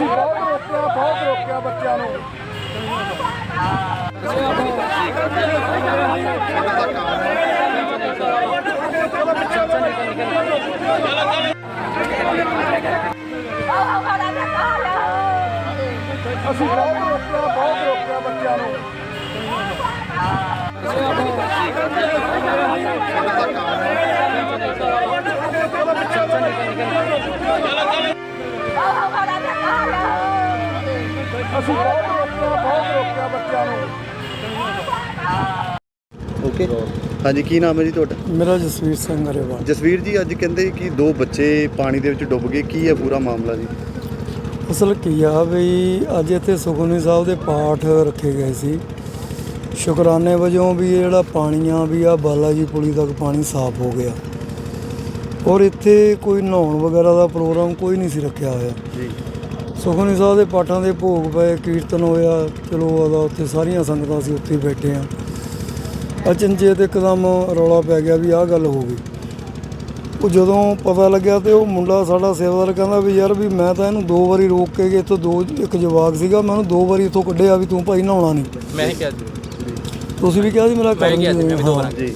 ਅਸੀਂ ਬਹੁਤ ਰੋਕਿਆ ਬਹੁਤ ਰੋਕਿਆ ਬੱਚਿਆਂ ਨੂੰ। ਅਸੀਂ ਬਹੁਤ ਰੋਕਿਆ ਬਹੁਤ ਰੋਕਿਆ ਬੱਚਿਆਂ ਨੂੰ। ਅਸੀਂ ਬਹੁਤ ਰੋਕਿਆ ਬਹੁਤ ਰੋਕਿਆ ਬੱਚਿਆਂ ਨੂੰ। ਓਕੇ ਹਾਂਜੀ ਕੀ ਨਾਮ ਹੈ ਜੀ ਤੁਹਾਡਾ? ਮੇਰਾ ਜਸਵੀਰ ਸਿੰਘ ਗਰੇਵਾਲ। ਜਸਵੀਰ ਜੀ ਅੱਜ ਕਹਿੰਦੇ ਕਿ ਦੋ ਬੱਚੇ ਪਾਣੀ ਦੇ ਵਿੱਚ ਡੁੱਬ ਗਏ। ਕੀ ਹੈ ਪੂਰਾ ਮਾਮਲਾ ਜੀ? ਅਸਲ ਕੀ ਆ ਵੀ ਅੱਜ ਇੱਥੇ ਸੁਖਮਨੀ ਸਾਹਿਬ ਦੇ ਪਾਠ ਰੱਖੇ ਗਏ ਸੀ। ਸ਼ੁਕਰਾਨੇ ਵਜੋਂ ਵੀ ਇਹ ਜਿਹੜਾ ਪਾਣੀ ਆ ਵੀ ਆ ਬਾਲਾ ਜੀ ਪੁਲੀ ਤੱਕ ਪਾਣੀ ਸਾਫ਼ ਹੋ ਗਿਆ। ਔਰ ਇੱਥੇ ਕੋਈ ਨਹਾਉਣ ਵਗੈਰਾ ਦਾ ਪ੍ਰੋਗਰਾਮ ਕੋਈ ਨਹੀਂ ਸੀ ਰੱਖਿਆ ਹੋਇਆ। ਜੀ। ਸੁਖਮਨੀ ਸਾਹਿਬ ਦੇ ਪਾਠਾਂ ਦੇ ਭੋਗ ਪਏ ਕੀਰਤਨ ਹੋਇਆ ਚਲੋ ਆਦਾ ਉੱਥੇ ਸਾਰੀਆਂ ਸੰਗਤਾਂ ਸੀ ਉੱਥੇ ਬੈਠੇ ਆ ਅਚਨਚੇਤ ਇੱਕਦਮ ਰੌਲਾ ਪੈ ਗਿਆ ਵੀ ਆਹ ਗੱਲ ਹੋ ਗਈ। ਉਹ ਜਦੋਂ ਪਤਾ ਲੱਗਿਆ ਤੇ ਉਹ ਮੁੰਡਾ ਸਾਡਾ ਸੇਵਾਦਾਰ ਕਹਿੰਦਾ ਵੀ ਯਾਰ ਵੀ ਮੈਂ ਤਾਂ ਇਹਨੂੰ ਦੋ ਵਾਰੀ ਰੋਕ ਕੇ ਗਿਆ ਇੱਥੋਂ ਦੋ ਇੱਕ ਜਵਾਕ ਸੀਗਾ ਮੈਂ ਉਹਨੂੰ ਦੋ ਵਾਰੀ ਇੱਥੋਂ ਕੱਢਿਆ ਵੀ ਤੂੰ ਭਾਈ ਨਹਾਉਣਾ ਨਹੀਂ। ਮੈਂ ਹੀ ਕਿਹਾ ਜੀ। ਤੁਸੀਂ ਵੀ ਕਿਹਾ ਸੀ ਮੇਰਾ। ਵਾਰਾਂ। ਜੀ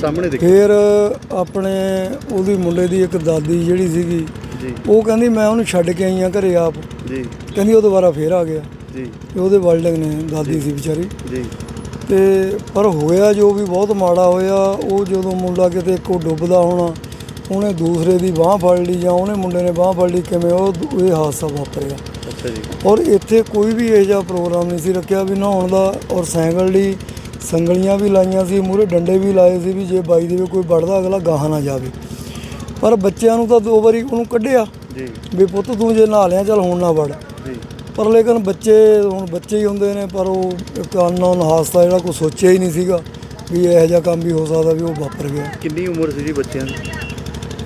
ਸਾਹਮਣੇ ਦੇਖ। ਫਿਰ ਆਪਣੇ ਉਹਦੀ ਮੁੰਡੇ ਦੀ ਇੱਕ ਦਾਦੀ ਜਿਹੜੀ ਸੀਗੀ ਜੀ। ਉਹ ਕਹਿੰਦੀ ਮੈਂ ਉਹਨੂੰ ਛੱਡ ਕੇ ਆਈ ਆ ਘਰੇ ਆਪ। ਜੀ। ਕਹਿੰਦੀ ਉਹ ਦੁਬਾਰਾ ਫੇਰ ਆ ਗਿਆ। ਜੀ। ਤੇ ਉਹਦੇ ਵਰਲਡਿੰਗ ਨੇ ਦਾਦੀ ਸੀ ਵਿਚਾਰੀ। ਜੀ। ਤੇ ਪਰ ਹੋਇਆ ਜੋ ਵੀ ਬਹੁਤ ਮਾੜਾ ਹੋਇਆ ਉਹ ਜਦੋਂ ਮੁੰਡਾ ਕਿਤੇ ਕੋ ਡੁੱਬਦਾ ਹੋਣਾ ਉਹਨੇ ਦੂਸਰੇ ਦੀ ਬਾਹ ਫੜ ਲਈ ਜਾਂ ਉਹਨੇ ਮੁੰਡੇ ਨੇ ਬਾਹ ਫੜ ਲਈ ਕਿਵੇਂ ਉਹ ਇਹ ਹਾਦਸਾ ਵਾਪਰਿਆ। ਅੱਛਾ ਜੀ। ਔਰ ਇੱਥੇ ਕੋਈ ਵੀ ਇਹੋ ਜਿਹਾ ਪ੍ਰੋਗਰਾਮ ਨਹੀਂ ਸੀ ਰੱਖਿਆ ਵੀ ਨਹਾਉਣ ਦਾ ਔਰ ਸਾਈਕਲ ਲਈ ਸੰਗਲੀਆਂ ਵੀ ਲਾਈਆਂ ਸੀ ਮੂਰੇ ਡੰਡੇ ਵੀ ਲਾਏ ਸੀ ਵੀ ਜੇ ਬਾਈ ਦੇ ਵੀ ਕੋਈ ਵੜਦਾ ਅਗਲਾ ਗਾਹਾਂ ਨਾ ਜਾਵੇ। ਪਰ ਬੱਚਿਆਂ ਨੂੰ ਤਾਂ ਦੋ ਵਾਰੀ ਉਹਨੂੰ ਕੱਢਿਆ ਜੀ। ਵੀ ਪੁੱਤ ਤੂੰ ਜੇ ਨਹਾ ਲਿਆ ਚੱਲ ਹੁਣ ਨਾ ਵੜ ਜੀ। ਪਰ ਲੇਕਿਨ ਬੱਚੇ ਹੁਣ ਬੱਚੇ ਹੀ ਹੁੰਦੇ ਨੇ ਪਰ ਉਹ ਇੱਕ ਅਨਨੋਨ ਹਾਦਸਾ ਜਿਹੜਾ ਕੋਈ ਸੋਚਿਆ ਹੀ ਨਹੀਂ ਸੀਗਾ ਵੀ ਇਹੋ ਜਿਹਾ ਕੰਮ ਵੀ ਹੋ ਸਕਦਾ ਵੀ ਉਹ ਵਾਪਰ ਗਿਆ। ਕਿੰਨੀ ਉਮਰ ਸੀ ਜੀ ਬੱਚਿਆਂ ਦੀ?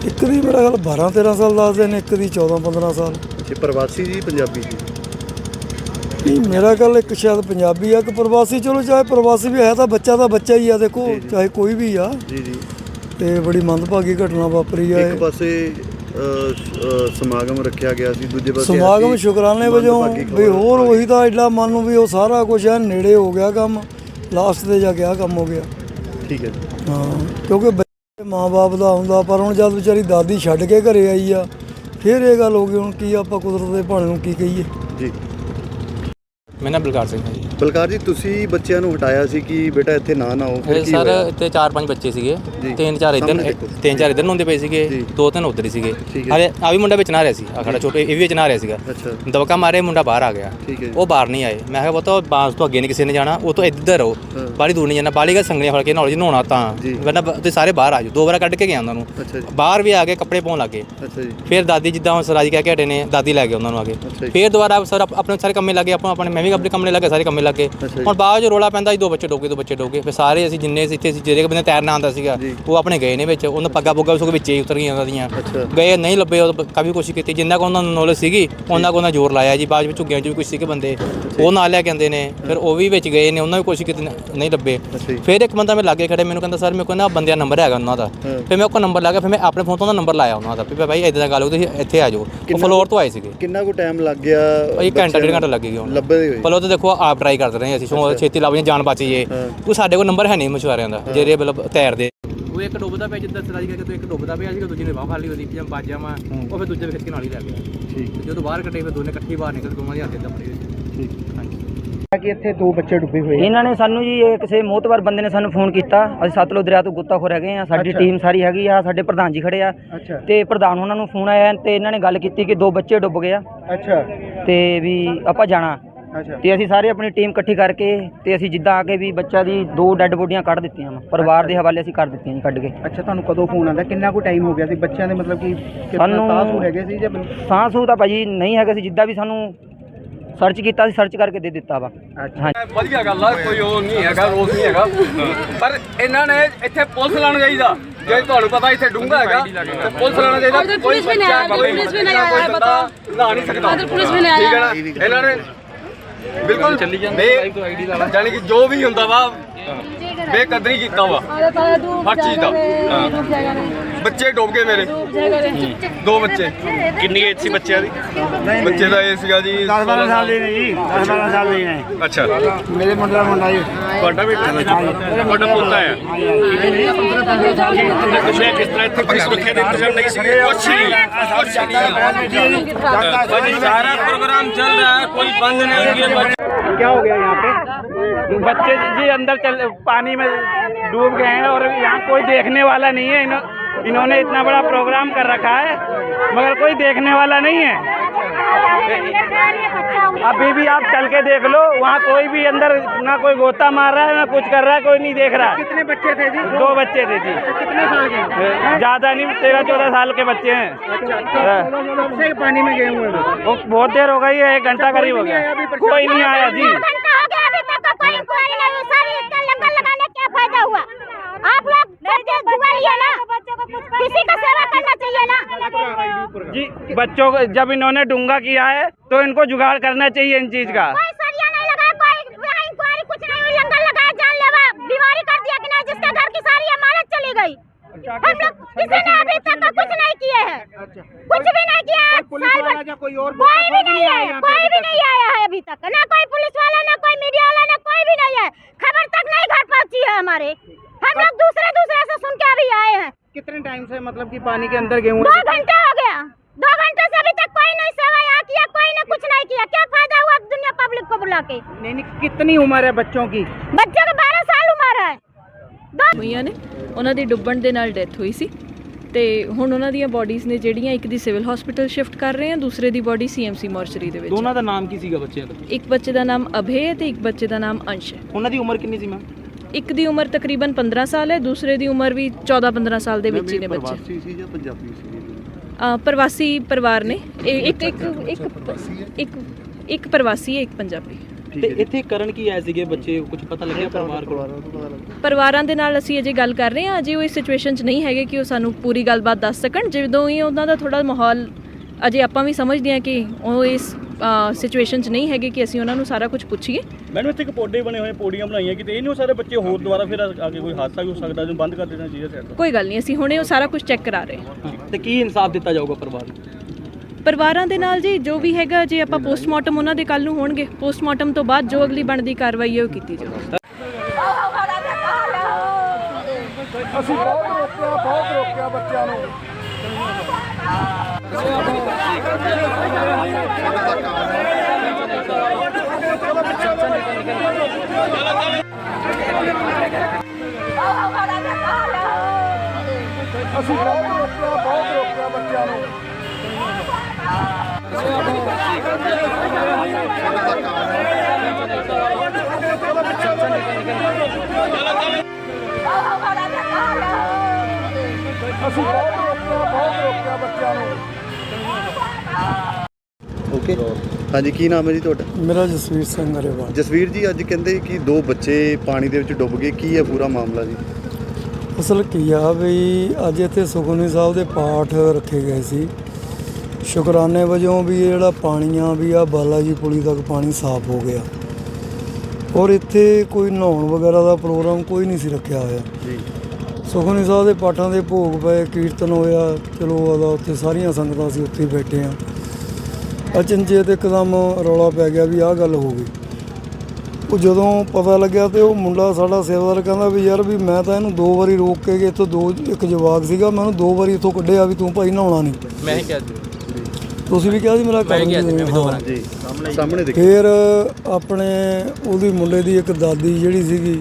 ਇੱਕ ਦੀ ਮੇਰਾ ਖਿਆਲ 12 13 ਸਾਲ ਦੱਸਦੇ ਨੇ ਇੱਕ ਦੀ 14 15 ਸਾਲ। ਅੱਛਾ ਪ੍ਰਵਾਸੀ ਜੀ ਪੰਜਾਬੀ ਜੀ? ਨਹੀਂ ਮੇਰਾ ਖਿਆਲ ਇੱਕ ਸ਼ਾਇਦ ਪੰਜਾਬੀ ਆ ਕਿ ਪ੍ਰਵਾਸੀ ਚਲੋ ਚਾਹੇ ਪ੍ਰਵਾਸੀ ਵੀ ਹੈ ਤਾਂ ਬੱਚਾ ਤਾਂ ਬੱਚਾ ਹੀ ਆ ਦੇਖੋ ਚਾਹੇ ਕੋਈ ਵੀ ਆ। ਜੀ ਜੀ। ਤੇ ਬੜੀ ਮੰਦਭਾਗੀ ਘਟਨਾ ਵਾਪਰੀ ਆ। ਇੱਕ। ਪਾਸੇ ਸਮਾਗਮ ਰੱਖਿਆ ਗਿਆ ਸੀ ਦੂਜੇ ਪਾਸੇ ਸਮਾਗਮ ਸ਼ੁਕਰਾਨੇ ਵਜੋਂ ਵੀ। ਹੋਰ ਉਹੀ ਤਾਂ ਐਡਾ ਮਨ ਨੂੰ ਵੀ ਉਹ ਸਾਰਾ ਕੁਝ ਐ ਨੇੜੇ ਹੋ ਗਿਆ ਕੰਮ ਲਾਸਟ ਤੇ ਜਾ ਕੇ ਆ ਕੰਮ ਹੋ ਗਿਆ। ਠੀਕ ਹੈ ਹਾਂ ਕਿਉਂਕਿ ਬੱਚੇ ਮਾਂ-ਬਾਪ ਦਾ ਹੁੰਦਾ ਪਰ ਹੁਣ ਜਦ ਵਿਚਾਰੀ ਦਾਦੀ ਛੱਡ ਕੇ ਘਰੇ ਆਈ ਆ ਫਿਰ ਇਹ ਗੱਲ ਹੋ ਗਈ ਹੁਣ ਕੀ ਆਪਾਂ ਕੁਦਰਤ ਦੇ ਭਾਣੇ ਨੂੰ ਕੀ ਕਹੀਏ। ਜੀ। ਮੈਂ ਨਾ ਬਲਕਾਰ ਸਿੰਘ ਹਾਂ ਜੀ। ਬਲਕਾਰ ਜੀ ਤੁਸੀਂ ਬੱਚਿਆਂ ਨੂੰ ਹਟਾਇਆ ਸੀ ਕਿ ਬੇਟਾ ਇੱਥੇ ਨਾ ਨਾਓ ਫਿਰ ਇਹ ਕੀ ਸਰ ਹੋਇਆ? ਇੱਥੇ ਚਾਰ ਪੰਜ ਬੱਚੇ ਸੀਗੇ। ਜੀ। ਤਿੰਨ ਚਾਰ ਇੱਧਰ ਸਾਹਮਣੇ ਦੇਖੋ। ਤਿੰਨ ਚਾਰ ਇੱਧਰ ਨੂੰ ਹੁੰਦੇ ਪਏ ਸੀਗੇ। ਜੀ। ਦੋ ਤਿੰਨ ਉੱਧਰ ਹੀ ਸੀਗੇ। ਠੀਕ ਹੈ। ਅਰੇ ਆ ਵੀ ਮੁੰਡਾ ਵਿੱਚ ਨਾ ਰਿਹਾ ਸੀ। ਆ ਖੜਾ ਛੋਟੇ ਇਹ ਵੀ ਵਿੱਚ ਨਾ ਰਿਹਾ ਸੀਗਾ। ਅੱਛਾ। ਦਬਕਾ ਮਾਰੇ ਮੁੰਡਾ ਬਾਹਰ ਆ ਗਿਆ। ਠੀਕ ਹੈ। ਜੀ। ਉਹ ਬਾਹਰ ਨਹੀਂ ਆਏ। ਮੈਂ ਕਿਹਾ ਪੁੱਤ ਬਾਸ ਤੋਂ ਅੱਗੇ ਨਹੀਂ ਕਿਸੇ ਨੇ ਜਾਣਾ। ਉਹ ਤੋਂ ਇੱਧਰ ਰਹੋ। ਹਾਂ। ਬਾਹਲੀ ਦੂਰ ਨਹੀਂ ਜਾਣਾ। ਬਾਲੀ ਦਾ ਸੰਗਲੀਆਂ ਫੜ ਕੇ ਨੌਲੇਜ ਨਹਾਉਣਾ ਤਾਂ। ਜੀ। ਵਰਨਾ ਬ- ਤੁਸੀਂ ਸਾਰੇ ਬਾਹਰ ਆ ਜਾਓ। ਦੋ ਵਾਰ ਕੱਢ ਕੇ ਗਿਆ ਉਹਨਾਂ ਨੂੰ। ਅੱਛਾ ਜੀ। ਬਾਹਰ ਵੀ ਆ ਕੇ ਕੱਪੜੇ ਪਾਉਣ ਲੱਗੇ ਅੱਛਾ ਜੀ। ਫਿਰ ਦਾਦੀ ਜਿੱਦਾਂ ਹੁਣ ਸਰਾਜੀ ਕਹਿ ਕੇ ਹਟੇ ਨੇ ਦਾਦੀ ਲੈ ਗਏ ਉਹਨਾਂ ਨੂੰ ਅੱਛਾ ਜੀ। ਫਿਰ ਦੁਬਾਰਾ ਸਰ ਆਪ- ਆਪਣੇ ਸਾਰੇ ਕੰਮੇ ਲੱਗੇ ਆਪਾਂ ਆਪਣੇ ਮੈਂ ਵੀ ਆਪਣੇ ਕੰਮੇ ਲੱਗੇ ਸਾਰੇ ਕੰਮੇ ਲੱਗੇ। ਹੁਣ ਬਾਅਦ ਜੋ ਰੋਲਾ ਪੈਂਦਾ ਸੀ ਦੋ ਬੱਚੇ ਡੋਗੇ ਦੋ ਬੱਚੇ ਡੋਗੇ ਫਿਰ ਸਾਰੇ ਅਸੀਂ ਜਿੰਨੇ ਸੀ ਇੱਥੇ ਸੀ ਜਿਹੜੇ ਬੰਦੇ ਤੈਰਨਾ ਆਉਂਦਾ ਸੀਗਾ। ਉਹ ਆਪਣੇ ਗਏ ਨੇ ਵਿੱਚ। ਉਹਨਾਂ ਪੱਗਾ ਪੁੱਗਾ ਵੀ ਸੋ ਵਿੱਚ ਹੀ ਉਤਰ ਗਈਆਂ ਉਹਨਾਂ ਦੀਆਂ। ਗਏ ਨਹੀਂ ਲੱਭੇ ਉਹ ਕਾਫੀ ਕੋਸ਼ਿਸ਼ ਕੀਤੀ। ਜਿੰਨਾ ਕੋ ਉਹਨਾਂ ਨੂੰ ਨੌਲੇਜ ਸੀਗੀ ਉਹਨਾਂ ਕੋ ਉਹਨਾਂ ਜ਼ੋਰ ਲਾਇਆ ਜੀ। ਬਾਅਦ ਵਿੱਚ ਝੁੱਗੀਆਂ ਚ ਵੀ ਕੁਝ ਸੀਗੇ ਬੰਦੇ। ਉਹ ਨਾਲ ਲੈ ਕੇ ਆਂਦੇ ਨੇ। ਫਿਰ ਉਹ ਵੀ ਵਿੱਚ ਗਏ ਨੇ ਉਹਨਾਂ ਵੀ ਕੋਸ਼ਿਸ਼ ਕੀਤੀ ਨਹੀਂ ਲੱਭੇ। ਫਿਰ ਇੱਕ ਬੰਦਾ ਮੇਰੇ ਲਾਗੇ ਖੜੇ ਮੈਨੂੰ ਕਹਿੰਦਾ ਸਰ ਮੇਰੇ ਕੋਲ ਨਾ ਬੰਦਿਆਂ ਨੰਬਰ ਹੈਗਾ ਉਹਨਾਂ ਦਾ। ਫਿਰ ਮੈਂ ਉਹ ਨੰਬਰ ਲਾ ਕੇ ਫਿਰ ਮੈਂ ਆਪਣੇ ਫੋਨ ਤੋਂ ਨੰਬਰ ਲਾਇਆ ਉਹਨਾਂ ਦਾ। ਵੀ ਭਾਈ ਇਦਾਂ ਦਾ ਗੱਲ ਹੋ ਤੁਸੀਂ ਇੱਥੇ ਆ ਜਾਓ। ਉਹ ਫਲੋਰ ਤੋਂ ਆਏ ਸੀਗੇ। ਕਿੰਨਾ ਕੁ ਟਾਈਮ ਲੱਗ ਗਿਆ? ਭਾਈ ਘੰਟਾ ਡੇਢ ਘੰਟਾ ਲੱਗੇਗਾ ਹੁਣ। ਲੱਭਦੇ ਹੋਏ। ਪਹਿਲਾਂ ਤਾਂ ਦੇਖੋ ਆਪ ਟਰਾਈ ਕਰਦੇ ਰਹੇ ਅਸੀਂ ਸੋ ਛੇਤੀ ਲੱਭ ਜਾਈਏ, ਜਾਨ ਬਚ ਜੇ ਹਾਂ। ਉਹ ਸਾਡੇ ਕੋਲ ਨੰਬਰ ਹੈ ਨਹੀਂ ਮਛੁਆਰਿਆਂ ਦਾ ਜਿਹੜੇ ਮਤਲਬ ਤੈਰਦੇ। ਉਹ ਇੱਕ ਡੁੱਬਦਾ ਪਿਆ ਜਿੱਦਾਂ ਸਰਾਜੀ ਕਰਕੇ ਤੂੰ ਇੱਕ ਡੁੱਬਦਾ ਪਿਆ ਸੀਗਾ ਦੂਜੇ ਨੇ ਬਾਹ ਫੜ ਲਈ ਉਹਦੀ ਜਾਂ ਬਾਜ ਜਾਵਾਂ ਉਹ ਫਿਰ ਦੂਜੇ ਵੀ ਖਿੱਚ ਕੇ ਨਾਲ ਹੀ ਲੈ ਗਿਆ। ਠੀਕ। ਜਦੋਂ ਬਾਹਰ ਕੱਢੇ ਫਿਰ ਦੋਨੇ ਇਕੱਠੇ ਬਾਹਰ ਨਿਕਲ ਦੋਵਾਂ ਦੇ ਹੱਥ ਸੀ ਠੀਕ। ਹਾਂਜੀ। ਕਿ ਇੱਥੇ ਦੋ ਬੱਚੇ ਡੁੱਬੇ ਹੋਏ ਇਹਨਾਂ ਨੇ ਸਾਨੂੰ ਜੀ ਇਹ ਕਿਸੇ ਮੋਤਬਰ ਬੰਦੇ ਨੇ ਸਾਨੂੰ ਫੋਨ ਕੀਤਾ। ਅਸੀਂ ਸਤਲੁਜ ਦਰਿਆ ਤੋਂ ਗੁੱਤਾਖੋਰ ਹੈਗੇ ਆ ਸਾਡੀ। ਟੀਮ ਸਾਰੀ ਹੈਗੀ ਆ ਸਾਡੇ ਪ੍ਰਧਾਨ ਜੀ ਖੜੇ ਆ। ਤੇ ਪ੍ਰਧਾਨ ਉਹਨਾਂ ਨੂੰ ਫੋਨ ਆਇਆ ਤੇ ਇਹਨਾਂ ਨੇ ਗੱਲ ਕੀਤੀ ਕਿ ਦੋ ਬੱਚੇ ਡੁੱਬ ਗਏ ਆ। ਅੱਛਾ। ਤੇ ਵੀ ਆਪਾਂ ਜਾਣਾ। ਅੱਛਾ। ਤੇ ਅਸੀਂ ਸਾਰੇ ਆਪਣੀ ਟੀਮ ਇਕੱਠੀ ਕਰਕੇ ਤੇ ਅਸੀਂ ਜਿੱਦਾਂ ਆ ਕੇ ਵੀ ਬੱਚਾ ਦੀ ਦੋ ਡੈੱਡ ਬੋਡੀਆਂ ਕੱਢ ਦਿੱਤੀਆਂ ਵਾ। ਪਰਿਵਾਰ ਦੇ ਹਵਾਲੇ ਅਸੀਂ ਕਰ ਦਿੱਤੀਆਂ ਜੀ ਕੱਢ ਕੇ। ਅੱਛਾ ਤੁਹਾਨੂੰ ਕਦੋਂ ਫੋਨ ਆਉਂਦਾ? ਕਿੰਨਾ ਕੁ ਟਾਈਮ ਹੋ ਗਿਆ ਸੀ? ਬੱਚਿਆਂ ਦੇ ਮਤਲਬ ਕਿ ਕਿੰਨਾ ਸਾਨੂੰ- ਸਾਹ ਸੂ ਹੈਗੇ ਸੀ ਜਾਂ ਸਾਹ ਸੂਹ ਤਾਂ ਭਾਜੀ ਨਹੀਂ ਹੈਗਾ ਸੀ ਜਿੱਦਾਂ ਵੀ ਸਾਨੂੰ ਸਰਚ ਕੀਤਾ ਸੀ ਸਰਚ ਕਰਕੇ ਦੇ ਦਿੱਤਾ ਵਾ। ਅੱਛਾ। ਹਾਂਜੀ। ਵਧੀਆ ਗੱਲ ਆ ਕੋਈ ਉਹ ਨਹੀਂ ਹੈਗਾ ਰੋਸ ਨਹੀਂ ਹੈਗਾ। ਪਰ ਇਹਨਾਂ ਨੇ ਇੱਥੇ ਪੁਲਿਸ ਲਾਉਣਾ ਚਾਹੀਦਾ ਜੇ ਤੁਹਾਨੂੰ ਪਤਾ ਇੱਥੇ ਡੂੰਘਾ ਹੈਗਾ ਤੇ ਪੁਲਿਸ ਲਾਉਣਾ ਚਾਹੀਦਾ ਉਧਰ ਕੋਈ ਪੁਲਿਸ ਵੀ ਨਹੀਂ ਆਇਆ, ਪੁਲਿਸ ਵੀ ਨਹੀਂ ਬੱਚਾ, ਕੋਈ ਆਇਆ, ਬੰਦਾ ਲਾ ਨਹੀਂ ਸਕਦਾ। ਉਧਰ ਪੁਲਿਸ ਵੀ ਨਹੀਂ ਠੀਕ ਹੈ ਆਇਆ। ਨਾ? ਇਹਨਾਂ ਨੇ ਬਿਲਕੁਲ। ਚੱਲੀ ਜਾਂਦੇ ਜਾਨੀ ਕਿ ਜੋ ਵੀ ਹੁੰਦਾ ਵਾ। ਬੇਕਦਰੀ ਕੀਤਾ ਵਾ ਹਰ ਚੀਜ਼ ਦਾ ਹਾਂ। ਬੱਚੇ ਡੁੱਬ ਗਏ ਮੇਰੇ ਦੋ ਬੱਚੇ ਕਿੰਨੀ ਏਜ ਸੀ ਬੱਚਿਆਂ ਦੀ ਬੱਚੇ ਦਾ ਇਹ ਸੀਗਾ ਜੀ 10 12 ਸਾਲ ਦੇ ਨੇ ਜੀ 10 12 ਸਾਲ ਦੇ ਨੇ ਅੱਛਾ ਮੇਰੇ ਮੁੰਡੇ ਦਾ ਮੁੰਡਾ ਜੀ ਤੁਹਾਡਾ ਵੀ ਤੁਹਾਡਾ ਪੋਤਾ ਹੈ ਤੁਸੀਂ ਕਿਸ ਤਰ੍ਹਾਂ ਇੱਥੇ ਕੋਈ ਸੁਰੱਖਿਆ ਦੇ ਇੰਤਜ਼ਾਮ ਨਹੀਂ ਸੀਗੇ ਕੁਛ ਨਹੀਂ ਕੁਛ ਨਹੀਂ ਸਾਰਾ प्रोग्राम चल रहा है कोई बंद नहीं है क्या हो गया यहाँ पे बच्चे जी अंदर चल पानी में डूब गए हैं और यहाँ कोई देखने वाला नहीं है। इन्हों, इन्होंने इतना बड़ा प्रोग्राम कर रखा है मगर कोई देखने वाला नहीं है। अभी भी आप चल के देख लो वहाँ कोई भी अंदर ना कोई गोता मार रहा है ना कुछ कर रहा है कोई नहीं देख रहा। है कितने बच्चे थे जी? दो बच्चे थे जी। कितने साल के? ज़्यादा नहीं तेरह चौदह साल के बच्चे हैं। हाँ। पानी में गए हुए बहुत देर हो गई है एक घंटा करीब हो गया। कोई नहीं आया जी। हो नहीं लंगर लगाने क्या फ़ायदा हुआ? आप लोग ना? किसी का सेवा करना चाहिए ना? जी बच्चों को जब इन्होंने डूँगा किया है तो इनको जुगाड़ करना चाहिए इन चीज़ का। कुछ नहीं किया तो हैं। अच्छा। कुछ भी नहीं किया कोई भी नहीं है कोई भी तो नहीं आया है अभी तक। ना पानी के अंदर गए हुए दो हैं घंटे हो गया दो घंटे से अभी तक कोई नहीं सेवा यहाँ किया कोई ने कुछ नहीं किया क्या फायदा हुआ दुनिया पब्लिक को बुला के नहीं नहीं कितनी उम्र है बच्चों की बच्चों का बारह साल उम्र है ਹੋਈਆਂ ਨੇ ਉਹਨਾਂ ਦੀ ਡੁੱਬਣ ਦੇ ਨਾਲ ਡੈਥ ਹੋਈ ਸੀ ਤੇ ਹੁਣ ਉਹਨਾਂ ਦੀਆਂ ਬਾਡੀਜ਼ ਨੇ ਜਿਹੜੀਆਂ ਇੱਕ ਦੀ ਸਿਵਲ ਹਸਪੀਟਲ ਸ਼ਿਫਟ ਕਰ ਰਹੇ ਆ ਦੂਸਰੇ ਦੀ ਬਾਡੀ ਸੀਐਮਸੀ ਮੋਰਚਰੀ ਦੇ ਵਿੱਚ ਦੋਨਾਂ ਦਾ ਨਾਮ ਕੀ ਸੀਗਾ ਬੱਚਿਆਂ ਦਾ ਇੱਕ ਬੱਚੇ ਦਾ ਨਾਮ ਅਭੇ ਹੈ ਤੇ ਇੱਕ ਬੱਚੇ ਦਾ ਨਾਮ ਅੰਸ਼ ਹੈ ਉਹਨਾਂ ਦੀ ਉਮਰ ਕਿੰਨੀ ਸੀ ਮੈਮ ਇੱਕ ਦੀ ਉਮਰ ਤਕਰੀਬਨ 15 ਸਾਲ ਹੈ ਦੂਸਰੇ ਦੀ ਉਮਰ ਵੀ 14-15 ਸਾਲ ਦੇ ਵਿੱਚ ਹੀ ਨੇ ਬੱਚੇ। ਪ੍ਰਵਾਸੀ ਸੀ ਜਾਂ ਪੰਜਾਬੀ ਸੀ? ਅ, ਪ੍ਰਵਾਸੀ ਪਰਿਵਾਰ ਨੇ। ਇੱਕ ਇੱਕ ਇੱਕ ਇੱਕ ਪ੍ਰਵਾਸੀ ਹੈ ਇੱਕ ਪੰਜਾਬੀ। ਤੇ ਇੱਥੇ ਕਰਨ ਕੀ ਆਏ ਸੀਗੇ ਬੱਚੇ? ਕੁਝ ਪਤਾ ਲੱਗਿਆ ਪਰਿਵਾਰ ਕੋਲ? ਪਰਿਵਾਰਾਂ ਦੇ ਨਾਲ ਅਸੀਂ ਅਜੇ ਗੱਲ ਕਰ ਰਹੇ ਹਾਂ। ਅਜੇ ਉਹ ਇਸ ਸਿਚੁਏਸ਼ਨ 'ਚ ਨਹੀਂ ਹੈਗੇ ਕਿ ਉਹ ਸਾਨੂੰ ਪੂਰੀ ਗੱਲਬਾਤ ਦੱਸ ਸਕਣ। ਜਦੋਂ ਹੀ ਉਹਨਾਂ ਦਾ ਥੋੜਾ ਮਾਹੌਲ ਅਜੇ ਆਪਾਂ ਵੀ ਸਮਝਦੇ ਹਾਂ ਕਿ ਉਹ ਇਸ ਸਿਚੁਏਸ਼ਨ 'ਚ ਨਹੀਂ ਹੈਗੇ ਕਿ ਅਸੀਂ ਉਹਨਾਂ ਨੂੰ ਸਾਰਾ ਕੁਝ ਪੁੱਛੀਏ। ਮੈਨੂੰ ਇੱਥੇ ਇੱਕ ਪੌਡੇ ਬਣੇ ਹੋਏ ਪੌੜੀਆਂ ਬਣਾਈਆਂ ਕਿਤੇ ਇਹ ਨਹੀਂ ਸਕਦਾ ਬੱਚੇ ਹੋਰ ਦੁਬਾਰਾ ਫਿਰ ਆ ਕੇ ਕੋਈ ਹਾਦਸਾ ਵੀ ਹੋ ਸਕਦਾ ਇਹਨੂੰ ਬੰਦ ਕਰ ਦੇਣਾ ਚਾਹੀਦਾ ਸਾਈਡ ਕੋਈ ਗੱਲ ਨਹੀਂ ਅਸੀਂ ਹੁਣੇ ਉਹ ਸਾਰਾ ਕੁਝ ਚੈੱਕ ਕਰਾ ਰਹੇ ਹਾਂ। ਤੇ ਕੀ ਇਨਸਾਫ ਦਿੱਤਾ ਜਾਊਗਾ ਪਰਿਵਾਰ ਨੂੰ? ਪਰਿਵਾਰਾਂ ਦੇ ਨਾਲ ਜੀ ਜੋ ਵੀ ਹੈਗਾ ਜੇ ਆਪਾਂ ਪੋਸਟਮਾਰਟਮ ਉਹਨਾਂ ਦੇ ਕੱਲ ਨੂੰ ਹੋਣਗੇ ਪੋਸਟਮਾਰਟਮ ਤੋਂ ਬਾਅਦ ਜੋ ਅਗਲੀ ਬਣਦੀ ਕਾਰਵਾਈ ਹੈ ਉਹ ਕੀਤੀ ਜਾਊਗੀ। ਅਸੀਂ ਬਹੁਤ ਰੋਕਿਆ ਬਹੁਤ ਰੋਕਿਆ ਬੱਚਿਆਂ ਨੂੰ। ਅਸੀਂ ਬਹੁਤ ਰੋਕਿਆ ਬਹੁਤ ਰੋਕਿਆ ਬੱਚਿਆਂ ਨੂੰ। ਅਸੀਂ ਬਹੁਤ ਰੋਕਿਆ ਬਹੁਤ ਰੋਕਿਆ ਬੱਚਿਆਂ ਨੂੰ। ਓਕੇ ਹਾਂਜੀ ਕੀ ਨਾਮ ਹੈ ਜੀ ਤੁਹਾਡਾ? ਮੇਰਾ ਜਸਵੀਰ ਸਿੰਘ ਗਰੇਵਾਲ। ਜਸਵੀਰ ਜੀ ਅੱਜ ਕਹਿੰਦੇ ਕਿ ਦੋ ਬੱਚੇ ਪਾਣੀ ਦੇ ਵਿੱਚ ਡੁੱਬ ਗਏ। ਕੀ ਹੈ ਪੂਰਾ ਮਾਮਲਾ ਜੀ? ਅਸਲ ਕੀ ਆ ਵੀ ਅੱਜ ਇੱਥੇ ਸੁਖਮਨੀ ਸਾਹਿਬ ਦੇ ਪਾਠ ਰੱਖੇ ਗਏ ਸੀ। ਸ਼ੁਕਰਾਨੇ ਵਜੋਂ ਵੀ ਇਹ ਜਿਹੜਾ ਪਾਣੀ ਆ ਵੀ ਆ ਬਾਲਾ ਜੀ ਪੁਲੀ ਤੱਕ ਪਾਣੀ ਸਾਫ਼ ਹੋ ਗਿਆ। ਔਰ ਇੱਥੇ ਕੋਈ ਨਹਾਉਣ ਵਗੈਰਾ ਦਾ ਪ੍ਰੋਗਰਾਮ ਕੋਈ ਨਹੀਂ ਸੀ ਰੱਖਿਆ ਹੋਇਆ। ਜੀ। ਸੁਖਮਨੀ ਸਾਹਿਬ ਦੇ ਪਾਠਾਂ ਦੇ ਭੋਗ ਪਏ ਕੀਰਤਨ ਹੋਇਆ ਚਲੋ ਆਦਾ ਉੱਥੇ ਸਾਰੀਆਂ ਸੰਗਤਾਂ ਸੀ ਉੱਥੇ ਬੈਠੇ ਆ ਅਚਨਚੇਤ ਇੱਕਦਮ ਰੌਲਾ ਪੈ ਗਿਆ ਵੀ ਆਹ ਗੱਲ ਹੋ ਗਈ। ਉਹ ਜਦੋਂ ਪਤਾ ਲੱਗਿਆ ਤੇ ਉਹ ਮੁੰਡਾ ਸਾਡਾ ਸੇਵਾਦਾਰ ਕਹਿੰਦਾ ਵੀ ਯਾਰ ਵੀ ਮੈਂ ਤਾਂ ਇਹਨੂੰ ਦੋ ਵਾਰੀ ਰੋਕ ਕੇ ਗਿਆ ਇੱਥੋਂ ਦੋ ਇੱਕ ਜਵਾਕ ਸੀਗਾ ਮੈਂ ਉਹਨੂੰ ਦੋ ਵਾਰੀ ਇੱਥੋਂ ਕੱਢਿਆ ਵੀ ਤੂੰ ਭਾਈ ਨਹਾਉਣਾ ਨਹੀਂ। ਮੈਂ ਹੀ ਕਿਹਾ ਜੀ। ਤੁਸੀਂ ਵੀ ਕਿਹਾ ਸੀ ਮੇਰਾ ਮੈਂ ਕਿਹਾ ਸੀ, ਮੈਂ ਵੀ ਦੋ ਵਾਰਾਂ ਜੀ ਸਾਹਮਣੇ ਦੇਖੋ। ਫਿਰ ਆਪਣੇ ਉਹਦੀ ਮੁੰਡੇ ਦੀ ਇੱਕ ਦਾਦੀ ਜਿਹੜੀ ਸੀਗੀ